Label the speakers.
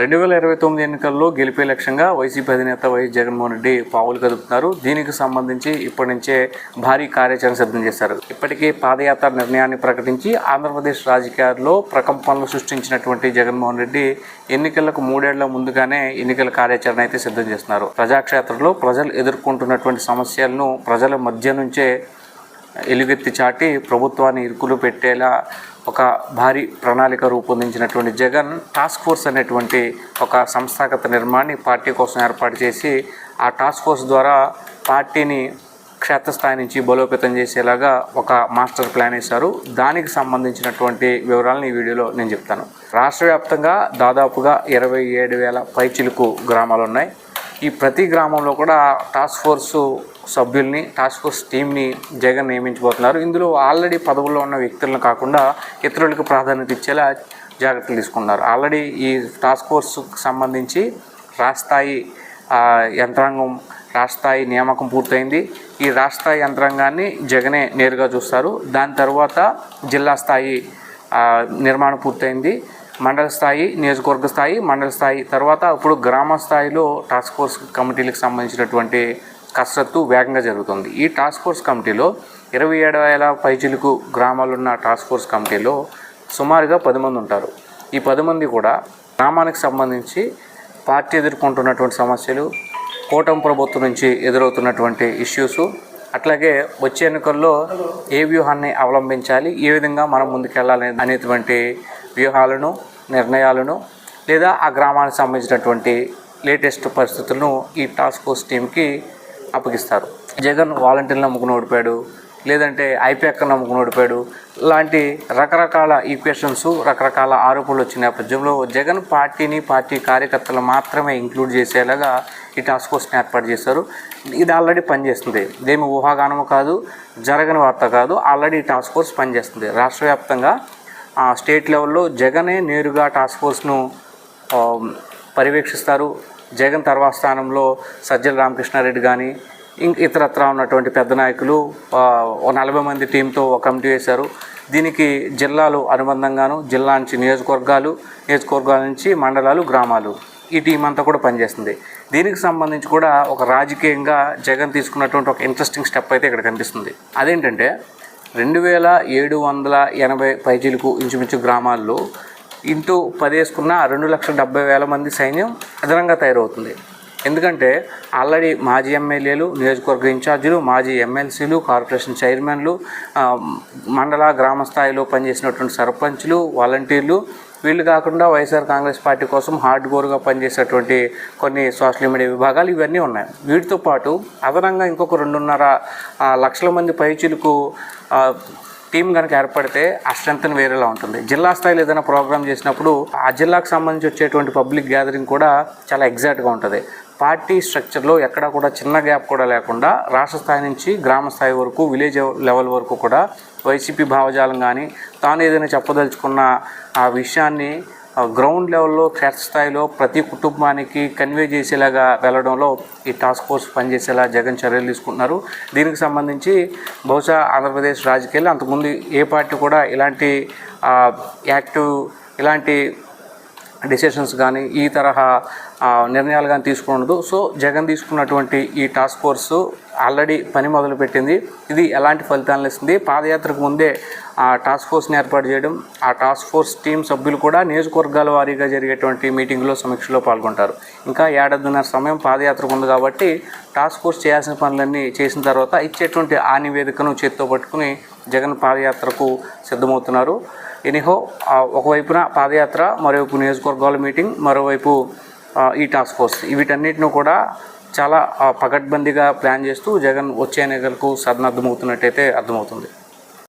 Speaker 1: రెండు వేల ఇరవై తొమ్మిది ఎన్నికల్లో గెలిపే లక్ష్యంగా వైసీపీ అధినేత వైఎస్ జగన్మోహన్ రెడ్డి పావులు కదుపుతున్నారు. దీనికి సంబంధించి ఇప్పటి నుంచే భారీ కార్యాచరణ సిద్ధం చేశారు. ఇప్పటికే పాదయాత్ర నిర్ణయాన్ని ప్రకటించి ఆంధ్రప్రదేశ్ రాజకీయాల్లో ప్రకంపనలు సృష్టించినటువంటి జగన్మోహన్ రెడ్డి ఎన్నికలకు మూడేళ్ళ ముందుగానే ఎన్నికల కార్యాచరణ అయితే సిద్ధం చేస్తున్నారు. ప్రజాక్షేత్రంలో ప్రజలు ఎదుర్కొంటున్నటువంటి సమస్యలను ప్రజల మధ్య నుంచే ఎలుగెత్తి చాటి ప్రభుత్వాన్ని ఇరుకులు పెట్టేలా ఒక భారీ ప్రణాళిక రూపొందించినటువంటి జగన్ టాస్క్ ఫోర్స్ అనేటువంటి ఒక సంస్థాగత నిర్మాణాన్ని పార్టీ కోసం ఏర్పాటు చేసి ఆ టాస్క్ ఫోర్స్ ద్వారా పార్టీని క్షేత్రస్థాయి నుంచి బలోపేతం చేసేలాగా ఒక మాస్టర్ ప్లాన్ వేశారు. దానికి సంబంధించినటువంటి వివరాలను ఈ వీడియోలో నేను చెప్తాను. రాష్ట్ర వ్యాప్తంగా దాదాపుగా ఇరవై ఏడు వేల పైచిలుకు గ్రామాలు ఉన్నాయి. ఈ ప్రతి గ్రామంలో కూడా టాస్క్ ఫోర్సు సభ్యుల్ని టాస్క్ ఫోర్స్ టీమ్ని జగన్ నియమించబోతున్నారు. ఇందులో ఆల్రెడీ పదవుల్లో ఉన్న వ్యక్తులను కాకుండా ఇతరులకు ప్రాధాన్యత ఇచ్చేలా జాగ్రత్తలు తీసుకున్నారు. ఆల్రెడీ ఈ టాస్క్ ఫోర్స్కి సంబంధించి రాష్ట్రాయి యంత్రాంగం రాష్ట్రాయి నియామకం పూర్తయింది. ఈ రాష్ట్రాయి యంత్రాంగాన్ని జగనే నేరుగా చూస్తారు. దాని తర్వాత జిల్లా స్థాయి నిర్మాణం పూర్తయింది. మండల స్థాయి నియోజకవర్గ స్థాయి మండల స్థాయి. తర్వాత ఇప్పుడు గ్రామ స్థాయిలో టాస్క్ ఫోర్స్ కమిటీలకు సంబంధించినటువంటి కసరత్తు వేగంగా జరుగుతుంది. ఈ టాస్క్ ఫోర్స్ కమిటీలో ఇరవై ఏడు వేల పైచిలకు గ్రామాలున్న టాస్క్ ఫోర్స్ కమిటీలో సుమారుగా పది మంది ఉంటారు. ఈ పది మంది కూడా గ్రామానికి సంబంధించి పార్టీ ఎదుర్కొంటున్నటువంటి సమస్యలు కూటమి ప్రభుత్వం నుంచి ఎదురవుతున్నటువంటి ఇష్యూస్ అట్లాగే వచ్చే ఎన్నికల్లో ఏ వ్యూహాన్ని అవలంబించాలి ఏ విధంగా మనం ముందుకెళ్ళాలి అనేటువంటి వ్యూహాలను నిర్ణయాలను లేదా ఆ గ్రామానికి సంబంధించినటువంటి లేటెస్ట్ పరిస్థితులను ఈ టాస్క్ ఫోర్స్ టీంకి అప్పగిస్తారు. జగన్ వాలంటీర్లు నమ్ముకుని ఓడిపోయాడు లేదంటే ఐపీఎక్ నమ్ముకుని ఓడిపోయాడు లాంటి రకరకాల ఈక్వేషన్స్ రకరకాల ఆరోపణలు వచ్చిన నేపథ్యంలో జగన్ పార్టీని పార్టీ కార్యకర్తలు మాత్రమే ఇంక్లూడ్ చేసేలాగా ఈ టాస్క్ ఫోర్స్ని ఏర్పాటు చేశారు. ఇది ఆల్రెడీ పనిచేస్తుంది. ఇదేమి ఊహాగానము కాదు జరగని వార్త కాదు ఆల్రెడీ ఈ టాస్క్ ఫోర్స్ పనిచేస్తుంది. రాష్ట్ర వ్యాప్తంగా స్టేట్ లెవెల్లో జగనే నేరుగా టాస్క్ ఫోర్స్ను పర్యవేక్షిస్తారు. జగన్ తర్వాత స్థానంలో సజ్జల రామకృష్ణారెడ్డి కానీ ఇంక ఇతరత్ర ఉన్నటువంటి పెద్ద నాయకులు ఓ నలభై మంది టీంతో ఒక కమిటీ వేశారు. దీనికి జిల్లాలు అనుబంధంగాను జిల్లా నుంచి నియోజకవర్గాలు నియోజకవర్గాల నుంచి మండలాలు గ్రామాలు. ఈ టీం అంతా కూడా పనిచేస్తుంది. దీనికి సంబంధించి కూడా ఒక రాజకీయంగా జగన్ తీసుకున్నటువంటి ఒక ఇంట్రెస్టింగ్ స్టెప్ అయితే ఇక్కడ కనిపిస్తుంది. అదేంటంటే రెండు వేల ఏడు వందల ఎనభై పైచీలకు ఇంచుమించు గ్రామాల్లో ఇంటూ పదేసుకున్న రెండు లక్షల డెబ్బై వేల మంది సైన్యం అదనంగా తయారవుతుంది. ఎందుకంటే ఆల్రెడీ మాజీ ఎమ్మెల్యేలు నియోజకవర్గ ఇన్ఛార్జీలు మాజీ ఎమ్మెల్సీలు కార్పొరేషన్ చైర్మన్లు మండల గ్రామ స్థాయిలో పనిచేసినటువంటి సర్పంచ్లు వాలంటీర్లు వీళ్ళు కాకుండా వైఎస్ఆర్ కాంగ్రెస్ పార్టీ కోసం హార్డ్ కోర్గా పనిచేసేటువంటి కొన్ని సోషల్ మీడియా విభాగాలు ఇవన్నీ ఉన్నాయి. వీటితో పాటు అదనంగా ఇంకొక రెండున్నర లక్షల మంది పైచులకు టీం కనుక ఏర్పడితే ఆ స్ట్రెంత్ వేరేలా ఉంటుంది. జిల్లా స్థాయిలో ఏదైనా ప్రోగ్రామ్ చేసినప్పుడు ఆ జిల్లాకు సంబంధించి వచ్చేటువంటి పబ్లిక్ గ్యాదరింగ్ కూడా చాలా ఎగ్జాక్ట్గా ఉంటుంది. పార్టీ స్ట్రక్చర్లో ఎక్కడా కూడా చిన్న గ్యాప్ కూడా లేకుండా రాష్ట్ర స్థాయి నుంచి గ్రామ స్థాయి వరకు విలేజ్ లెవెల్ వరకు కూడా వైసీపీ భావజాలం కానీ తాను ఏదైనా చెప్పదలుచుకున్న ఆ విషయాన్ని గ్రౌండ్ లెవెల్లో క్షేత్రస్థాయిలో ప్రతి కుటుంబానికి కన్వే చేసేలాగా వెళ్ళడంలో ఈ టాస్క్ ఫోర్స్ పనిచేసేలా జగన్ చర్యలు తీసుకుంటున్నారు. దీనికి సంబంధించి బహుశా ఆంధ్రప్రదేశ్ రాజకీయాల్లో అంతకుముందు ఏ పార్టీ కూడా ఇలాంటి యాక్టివ్ ఇలాంటి డిసిషన్స్ కానీ ఈ తరహా నిర్ణయాలు కానీ తీసుకున్నదు సో జగన్ తీసుకున్నటువంటి ఈ టాస్క్ ఫోర్స్ ఆల్రెడీ పని మొదలుపెట్టింది. ఇది ఎలాంటి ఫలితాలను ఇస్తుంది? పాదయాత్రకు ముందే ఆ టాస్క్ ఫోర్స్ని ఏర్పాటు చేయడం ఆ టాస్క్ ఫోర్స్ టీం సభ్యులు కూడా నియోజకవర్గాల వారీగా జరిగేటువంటి మీటింగ్లో సమీక్షలో పాల్గొంటారు. ఇంకా ఏడాదిన్నర సమయం పాదయాత్రకు ఉంది కాబట్టి టాస్క్ ఫోర్స్ చేయాల్సిన పనులన్నీ చేసిన తర్వాత ఇచ్చేటువంటి ఆ నివేదికను చేత్తో పట్టుకుని జగన్ పాదయాత్రకు సిద్ధమవుతున్నారు. ఎనిహో ఒకవైపున పాదయాత్ర మరోవైపు నియోజకవర్గాల మీటింగ్ మరోవైపు ఈ టాస్క్ ఫోర్స్ వీటన్నిటిని కూడా చాలా పకడ్బందీగా ప్లాన్ చేస్తూ జగన్ వచ్చే ఎన్నికలకు సన్నద్ధమవుతున్నట్టయితే అర్థమవుతుంది.